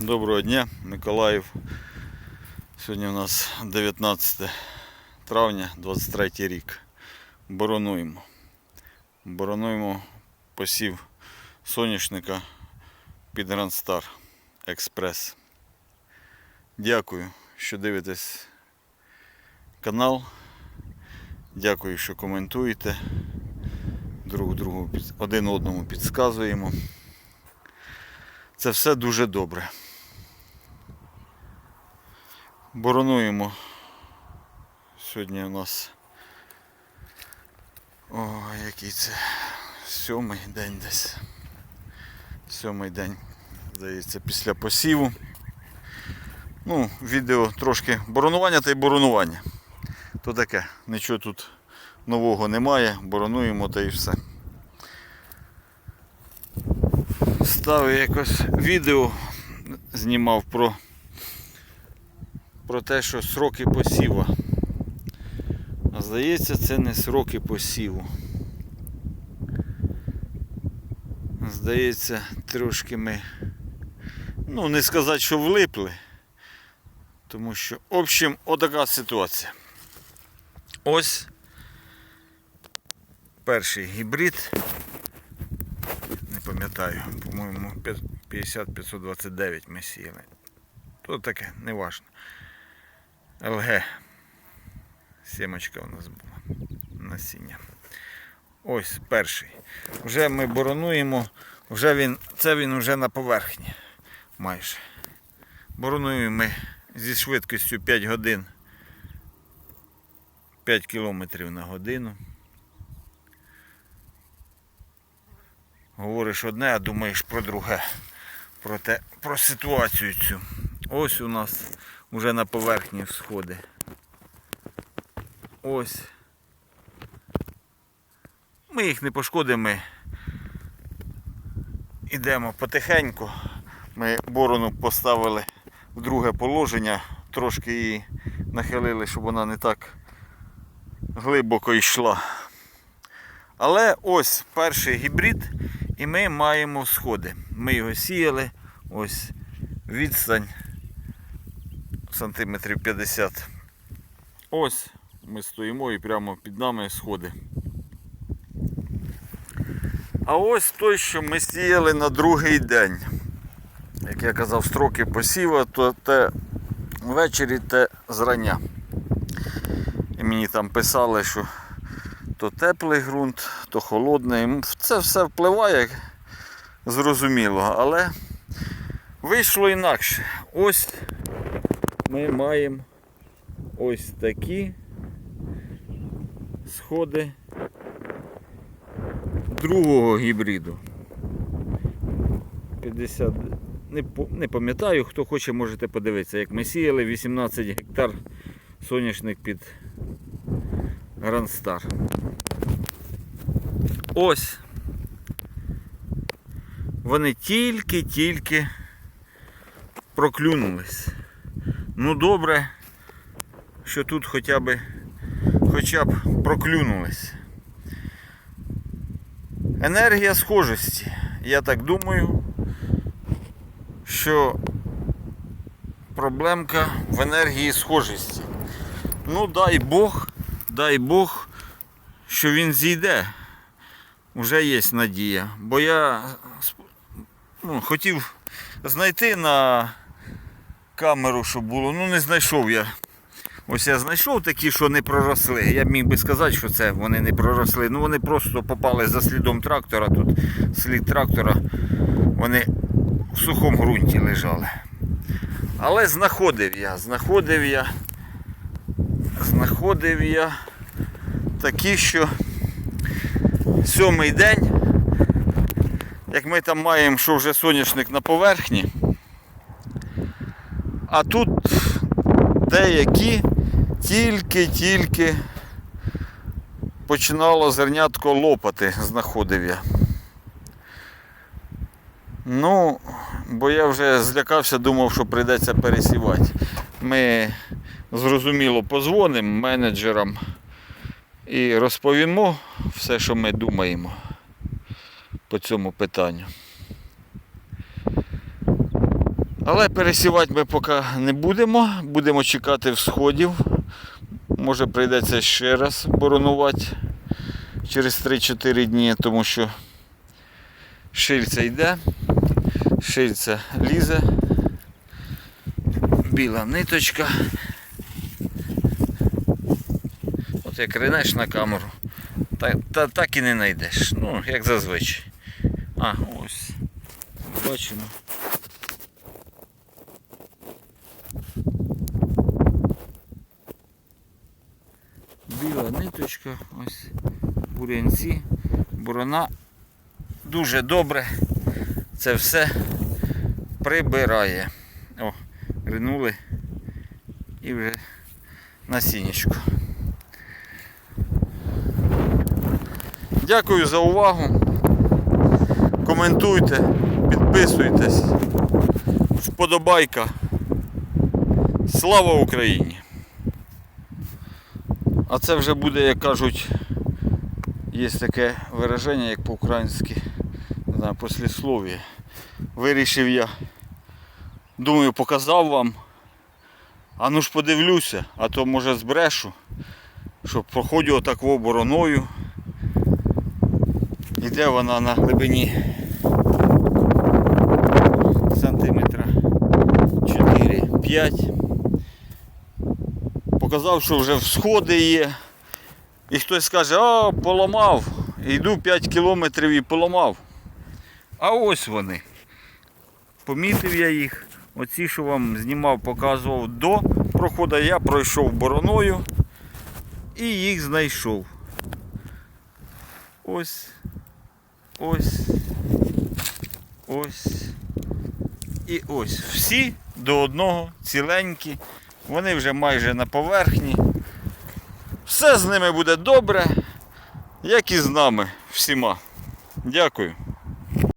Доброго дня, Миколаїв. Сьогодні у нас 19 травня, 23 рік. Боронуємо. Боронуємо посів соняшника під Грандстар Експрес. Дякую, що дивитесь канал. Дякую, що коментуєте. Друг другу один одному підказуємо. Це все дуже добре. Боронуємо. Сьогодні у нас. О, який це сьомий день десь. Сьомий день, здається, після посіву. Ну, відео трошки боронування та й боронування. То таке, нічого тут нового немає, боронуємо та і все. Ставив якось відео, знімав про, про те, що сроки посіву. А здається, це не сроки посіву. Здається, трошки ми, ну не сказати, що влипли, тому що, в общем, отака ситуація. Ось перший гібрид пам'ятаю, по-моєму, 50-529 ми сіяли. То таке, не важно. ЛГ. Сімочка у нас була. Насіння. Ось перший. Вже ми боронуємо, вже він, це він вже на поверхні. Майже. Боронуємо ми зі швидкістю 5 годин. 5 кілометрів на годину. Говориш одне, а думаєш про друге. Про, те, про ситуацію цю. Ось у нас вже на поверхні всходи. Ось. Ми їх не пошкодимо. Ми йдемо потихеньку. Ми борону поставили в друге положення, трошки її нахилили, щоб вона не так глибоко йшла. Але ось перший гібрид, і ми маємо сходи. Ми його сіяли, ось відстань сантиметрів 50. Ось ми стоїмо і прямо під нами сходи. А ось той, що ми сіяли на другий день. Як я казав, строки посіва, то те ввечері, те зрання. І мені там писали, що то теплий ґрунт, то холодний. Це все впливає, зрозуміло, але вийшло інакше. Ось ми маємо ось такі сходи другого гібриду. 50. Не, пам'ятаю, хто хоче, можете подивитися, як ми сіяли 18 гектар соняшник під Грандстар. Ось. Вони тільки-тільки проклюнулись. Ну добре, що тут хоча б хоча б проклюнулись. Енергія схожості. Я так думаю, що проблемка в енергії схожості. Ну дай Бог, дай Бог, що він зійде. Вже є надія. Бо я ну, хотів знайти на камеру, щоб було. Ну не знайшов я. Ось я знайшов такі, що не проросли. Я міг би сказати, що це вони не проросли. Ну вони просто попали за слідом трактора. Тут слід трактора, вони в сухому ґрунті лежали. Але знаходив я, знаходив я, знаходив я такі, що сьомий день, як ми там маємо, що вже соняшник на поверхні, а тут деякі тільки-тільки починало зернятко лопати, знаходив я. Ну, бо я вже злякався, думав, що прийдеться пересівати. Ми зрозуміло позвонимо менеджерам і розповімо все, що ми думаємо по цьому питанню. Але пересівати ми поки не будемо. Будемо чекати всходів. Може прийдеться ще раз боронувати через 3-4 дні, тому що шильця йде, шильця лізе, біла ниточка. От як ринеш на камеру, так, та, так і не знайдеш. Ну, як зазвичай. А, ось. Бачимо. Біла ниточка, ось бурянці, борона дуже добре це все прибирає. О, ринули і вже насіннячко. Дякую за увагу. Коментуйте, підписуйтесь. Вподобайка. Слава Україні! А це вже буде, як кажуть, є таке вираження, як по-українськи, не знаю, посліслов'я. Вирішив я, думаю, показав вам. А ну ж подивлюся, а то може збрешу, що проходжу отак обороною. Іде вона на глибині сантиметра 4-5. Показав, що вже всходи є. І хтось скаже, а поламав. Йду 5 кілометрів і поламав. А ось вони. Помітив я їх. Оці, що вам знімав, показував до проходу, я пройшов бороною і їх знайшов. Ось. Ось. Ось. І ось. Всі до одного ціленькі. Вони вже майже на поверхні. Все з ними буде добре, як і з нами всіма. Дякую.